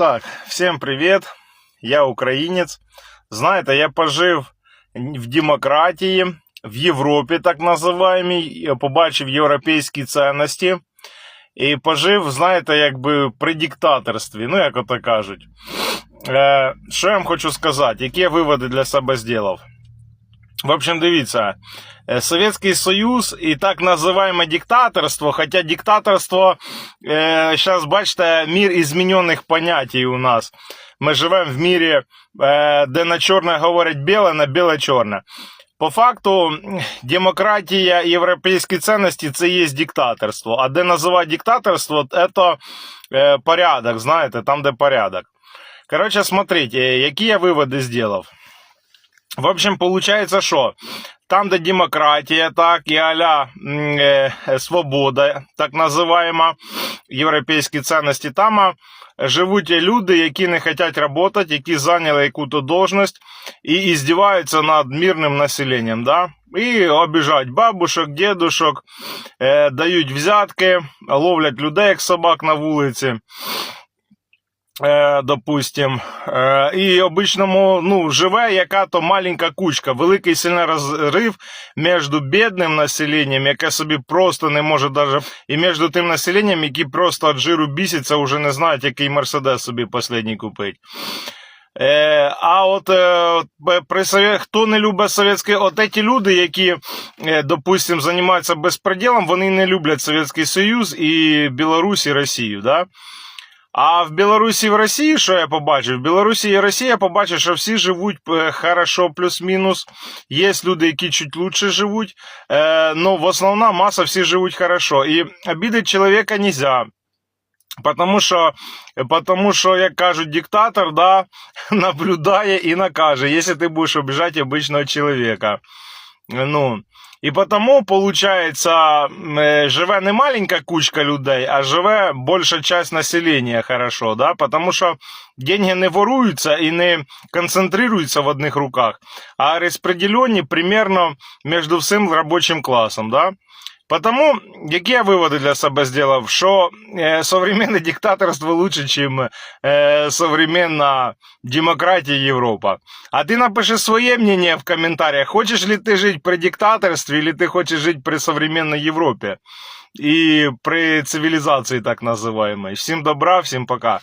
Так, всем привет. Я українець. Знаєте, я пожив в демократії, в Європі, так називаємій, я побачив європейські цінності. І пожив, знаєте, якби при диктаторстві, ну, як ото кажуть. Що я вам хочу сказати, які я виводи для себе зробив? В общем, дивіться, е, Совєтський Союз і так називаємо диктаторство, хоча диктаторство, е, зараз бачите, мір ізмінених понятій у нас. Ми живемо в мірі, е, де на чорне говорять біле, на біле чорне. По факту, демократія, європейські цінності це є диктаторство. А де називають диктаторство, це е, порядок, знаєте, там, де порядок. Коротше, смотрите, які я виводи зробив. В общем, получается, що там, де демократія, так, і аля м, е, свобода, так називаємо, європейські цінності, там а, живуть люди, які не хочуть працювати, які зайняли якусь должность і іздіваються над мирним населенням, да? і обіжають бабушок, дедушок, е, дають взятки, ловлять людей, як собак на вулиці. Е, допустим, е, і обичному ну, живе яка-то маленька кучка, великий сильний розрив між бідним населенням, яке собі просто не може даже, і між тим населенням, які просто від жиру бісяться, вже не знають, який мерседес собі останній купить. Е, а от при хто не любить совєтське, от ті люди, які, допустим, займаються безпреділом, вони не люблять Совєтський Союз і Білорусь і Росію, да? А в Білорусі і в Росії, що я побачив? В Білорусі і Росії я побачив, що всі живуть е, хорошо, плюс-мінус. Є люди, які чуть лучше живуть. Е, но в основна маса всі живуть хорошо. І обідати чоловіка нельзя. Потому що, потому що, як кажуть, диктатор, да, наблюдає і накаже, якщо ти будеш обіжати обичного чоловіка. Ну, і потому, виходить, е, живе не маленька кучка людей, а живе більша часть населення хорошо, да? Потому що деньги не воруються і не концентруються в одних руках, а розподілені примерно між всім робочим класом, да? Потому, які я виводи для себе зробив, що е, современне диктаторство лучше, ніж е, современна демократія Європа. А ти напиши своє мнение в комментариях. Хочешь ли ты жить при диктаторстве, или ты хочешь жить при современной Европе? И при цивилизации так называемой. Всем добра, всем пока.